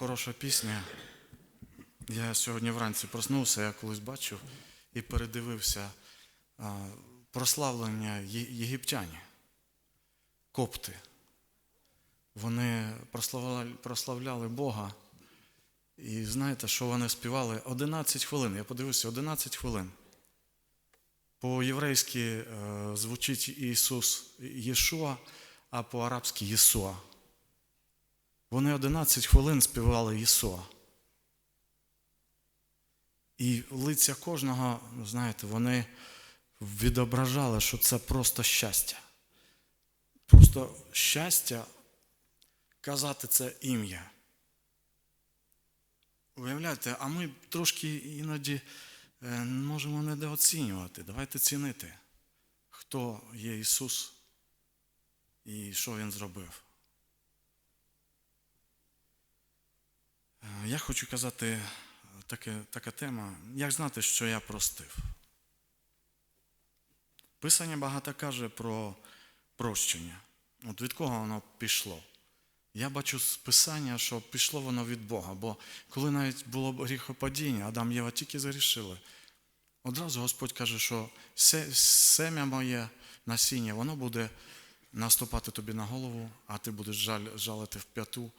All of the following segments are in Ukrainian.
хороша пісня. Я сьогодні вранці проснувся, я колись бачив і передивився прославлення єгиптяні, копти. Вони прославляли, Бога. І знаєте, що вони співали? 11 хвилин. Я подивився, 11 хвилин. По-єврейськи е, звучить Ісус Єшуа, а по-арабськи Єсуа. Вони 11 хвилин співали Ісуа. І лиця кожного, знаєте, вони відображали, що це просто щастя. Просто щастя казати це ім'я. Уявляєте, а ми трошки іноді е, можемо недооцінювати. Давайте цінити, хто є Ісус і що Він зробив. Я хочу казати е, таке, така тема, як знати, що я простив. Писання багато каже про прощення. От від кого воно пішло? Я бачу з писання, що пішло воно від Бога. Бо коли навіть було гріхопадіння, Адам Єва тільки зарішили. Одразу Господь каже, що «Се- сем'я моє насіння, воно буде наступати тобі на голову, а ти будеш жалити в п'яту.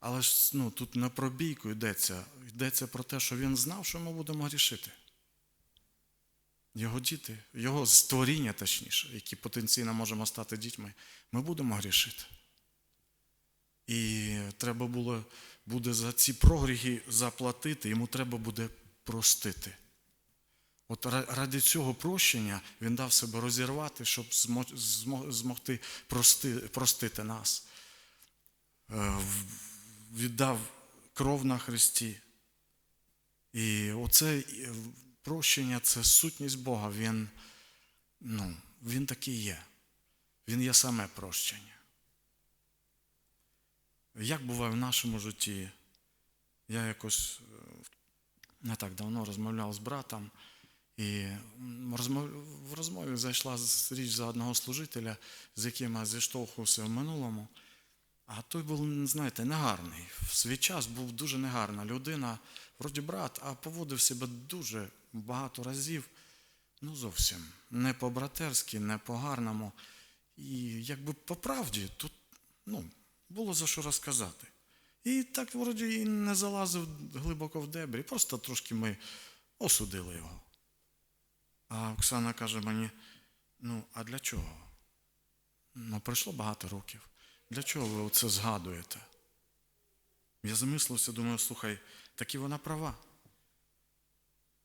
Але ж ну, тут не про бійку йдеться. Йдеться про те, що він знав, що ми будемо грішити. Його діти, його створіння, точніше, які потенційно можемо стати дітьми, ми будемо грішити. І треба було буде за ці прогріхи заплатити, йому треба буде простити. От ради цього прощення він дав себе розірвати, щоб змо- змо- змогти прости, простити нас. Віддав кров на Христі. І оце прощення це сутність Бога. Він, ну, він такий є. Він є саме прощення. Як буває в нашому житті, я якось е, не так давно розмовляв з братом, і в розмові зайшла річ за одного служителя, з яким я зіштовхувався в минулому. А той був, знаєте, негарний. В свій час був дуже негарна людина, вроді брат, а поводив себе дуже багато разів, ну зовсім не по-братерськи, не по-гарному. І якби по правді, тут ну, було за що розказати. І так вроді і не залазив глибоко в дебрі, просто трошки ми осудили його. А Оксана каже мені: ну, а для чого? Ну, пройшло багато років. Для чого ви це згадуєте? Я замислився, думаю, слухай, так і вона права.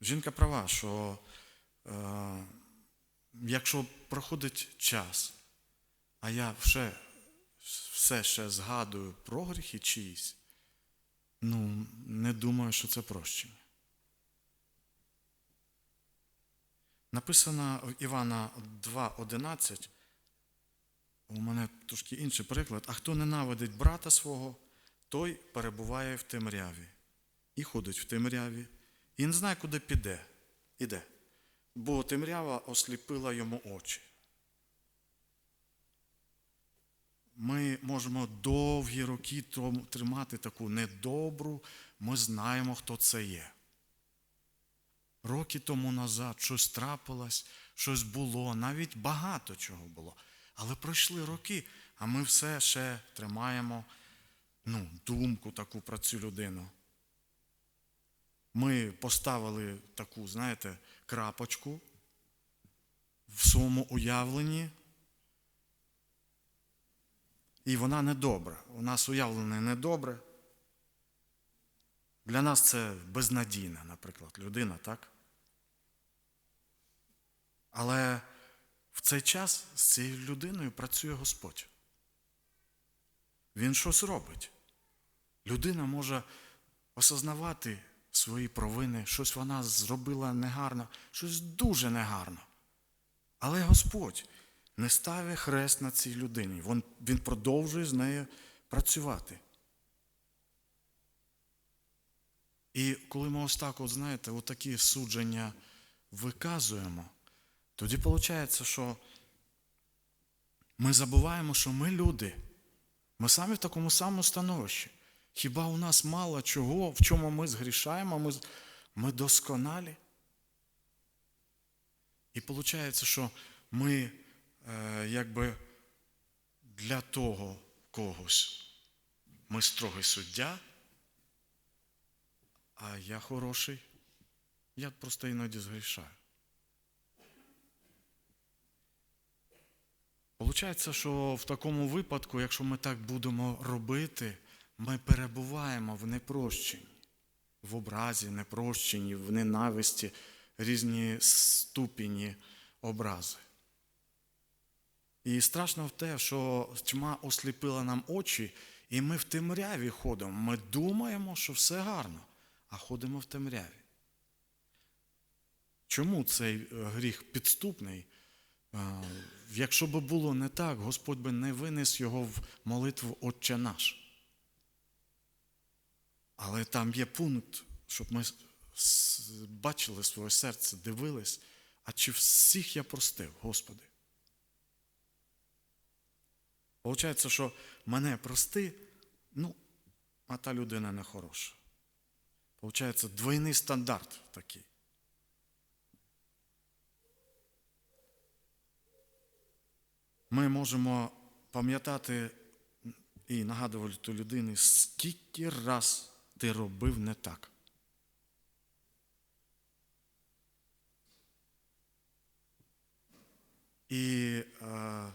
Жінка права, що е, якщо проходить час, а я ще, все ще згадую про гріхи чиїсь, ну, не думаю, що це прощення. Написано в Івана 2.11, у мене трошки інший приклад. А хто ненавидить брата свого, той перебуває в темряві і ходить в темряві, і не знає, куди піде. Іде. Бо темрява осліпила йому очі. Ми можемо довгі роки тримати таку недобру, ми знаємо, хто це є. Роки тому назад щось трапилось, щось було, навіть багато чого було. Але пройшли роки, а ми все ще тримаємо ну, думку таку про цю людину. Ми поставили таку, знаєте, крапочку в своєму уявленні. І вона недобра. У нас уявлене недобре. Для нас це безнадійна, наприклад, людина, так? Але в цей час з цією людиною працює Господь. Він щось робить. Людина може осознавати свої провини, щось вона зробила негарно, щось дуже негарно. Але Господь не ставить хрест на цій людині. Він, продовжує з нею працювати. І коли ми ось так, от, знаєте, отакі судження виказуємо, тоді виходить, що ми забуваємо, що ми люди. Ми самі в такому самому становищі. Хіба у нас мало чого, в чому ми згрішаємо, ми, ми досконалі? І виходить, що ми е, якби для того когось ми строгий суддя, а я хороший. Я просто іноді згрішаю. Получається, що в такому випадку, якщо ми так будемо робити, ми перебуваємо в непрощенні, в образі, непрощенні, в ненависті, різні ступені образи. І страшно в те, що тьма осліпила нам очі, і ми в темряві ходимо. Ми думаємо, що все гарно, а ходимо в темряві. Чому цей гріх підступний? Якщо б було не так, Господь би не винес його в молитву Отче наш. Але там є пункт, щоб ми бачили своє серце, дивились, а чи всіх я простив, Господи? Получається, що мене прости, ну, а та людина не хороша. Получається, двойний стандарт такий. Ми можемо пам'ятати і нагадувати людині, скільки раз ти робив не так. І е,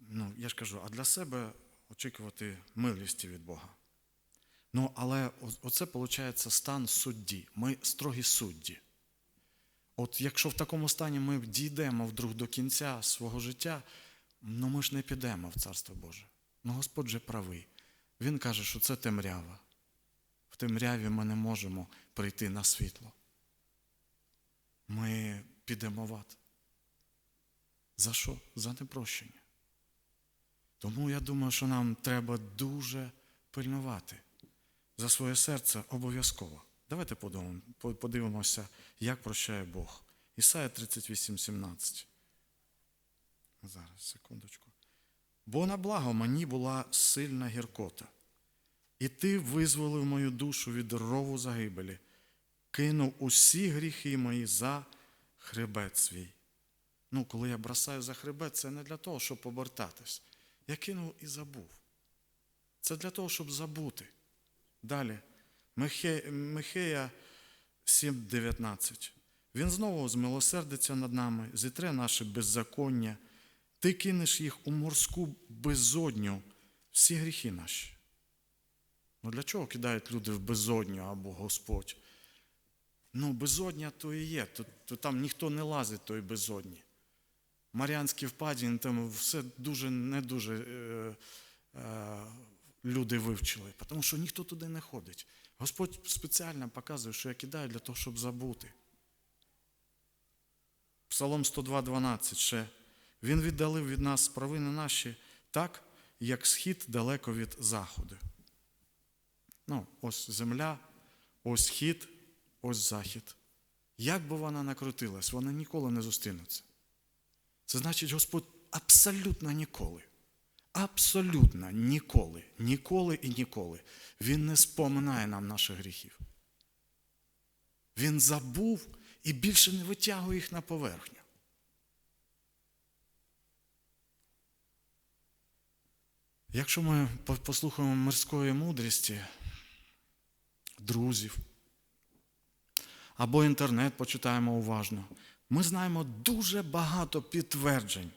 ну, я ж кажу, а для себе очікувати милості від Бога. Ну, але оце виходить стан судді. Ми строгі судді. От якщо в такому стані ми дійдемо вдруг до кінця свого життя, ну ми ж не підемо в Царство Боже. Ну Господь же правий. Він каже, що це темрява. В темряві ми не можемо прийти на світло. Ми підемо в ад. За що? За непрощення. Тому я думаю, що нам треба дуже пильнувати за своє серце обов'язково. Давайте подивимося, як прощає Бог. Ісая 38, 17. Зараз, секундочку. Бо на благо мені була сильна гіркота, і ти визволив мою душу від рову загибелі, кинув усі гріхи мої за хребет свій. Ну, коли я бросаю за хребет, це не для того, щоб обертатись. Я кинув і забув. Це для того, щоб забути. Далі. Михе- Михея 7,19. Він знову змилосердиться над нами, зітре наше беззаконня. Ти кинеш їх у морську безодню, всі гріхи наші. Ну для чого кидають люди в безодню або Господь? Ну, безодня то і є, то, то там ніхто не лазить тої безодні. Маріанські впадіни, там все дуже не дуже е, е, люди вивчили, тому що ніхто туди не ходить. Господь спеціально показує, що я кидаю для того, щоб забути. Псалом 102,12 ще. Він віддалив від нас провини наші так, як схід далеко від заходу. Ну, ось земля, ось схід, ось захід. Як би вона накрутилась, вони ніколи не зустрінуться. Це значить, Господь абсолютно ніколи. Абсолютно ніколи, ніколи і ніколи. Він не споминає нам наших гріхів. Він забув і більше не витягує їх на поверхню. Якщо ми послухаємо мирської мудрості друзів або інтернет почитаємо уважно, ми знаємо дуже багато підтверджень,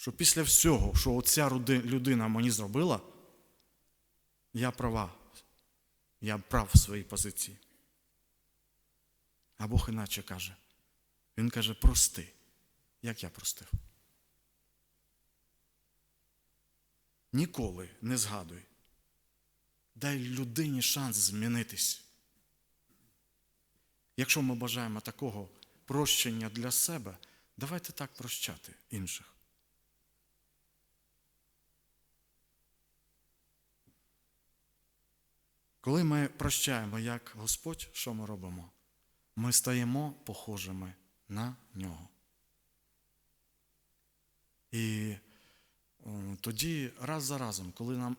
що після всього, що оця людина мені зробила, я права, я прав в своїй позиції. А Бог іначе каже. Він каже, прости, як я простив. Ніколи не згадуй. Дай людині шанс змінитись. Якщо ми бажаємо такого прощення для себе, давайте так прощати інших. Коли ми прощаємо як Господь, що ми робимо? Ми стаємо похожими на нього. І Тоді раз за разом, коли нам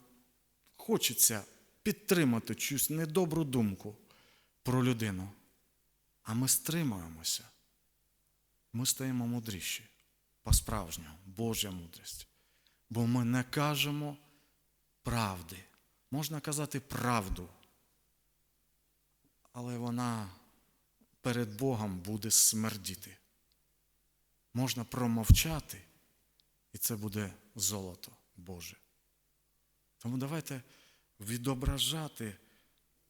хочеться підтримати чусь недобру думку про людину, а ми стримуємося, ми стаємо мудріші по-справжньому, Божа мудрість. Бо ми не кажемо правди. Можна казати правду, але вона перед Богом буде смердіти. Можна промовчати, і це буде золото Боже. Тому давайте відображати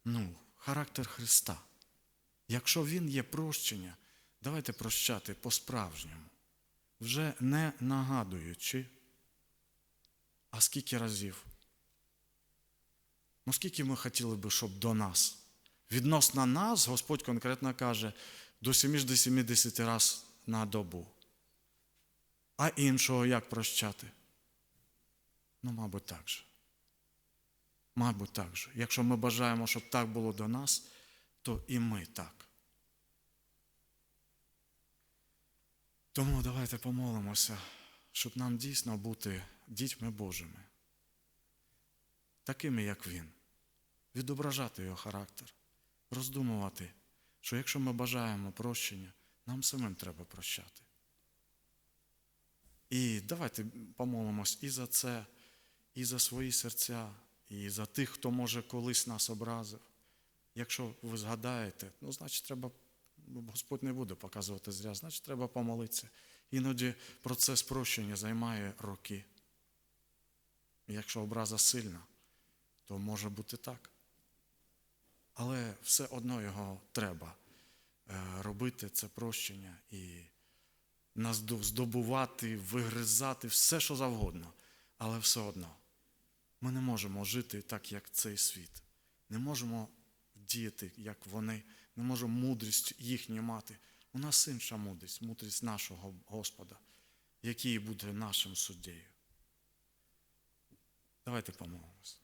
ну, характер Христа. Якщо Він є прощення, давайте прощати по-справжньому, вже не нагадуючи, а скільки разів. Ну, скільки ми хотіли би, щоб до нас. Відносно нас, Господь конкретно каже, до 70 раз на добу. А іншого як прощати? Ну, мабуть, так же. Мабуть, так же. Якщо ми бажаємо, щоб так було до нас, то і ми так. Тому давайте помолимося, щоб нам дійсно бути дітьми Божими, такими, як Він, відображати його характер, роздумувати, що якщо ми бажаємо прощення, нам самим треба прощати. І давайте помолимось і за це, і за свої серця, і за тих, хто може колись нас образив. Якщо ви згадаєте, ну, значить, треба, Господь не буде показувати зря, значить, треба помолитися. Іноді процес прощення займає роки. Якщо образа сильна, то може бути так. Але все одно його треба е, робити, це прощення і нас здобувати, вигризати, все, що завгодно. Але все одно ми не можемо жити так, як цей світ. Не можемо діяти, як вони, не можемо мудрість їхню мати. У нас інша мудрість, мудрість нашого Господа, який буде нашим суддєю. Давайте помолимось.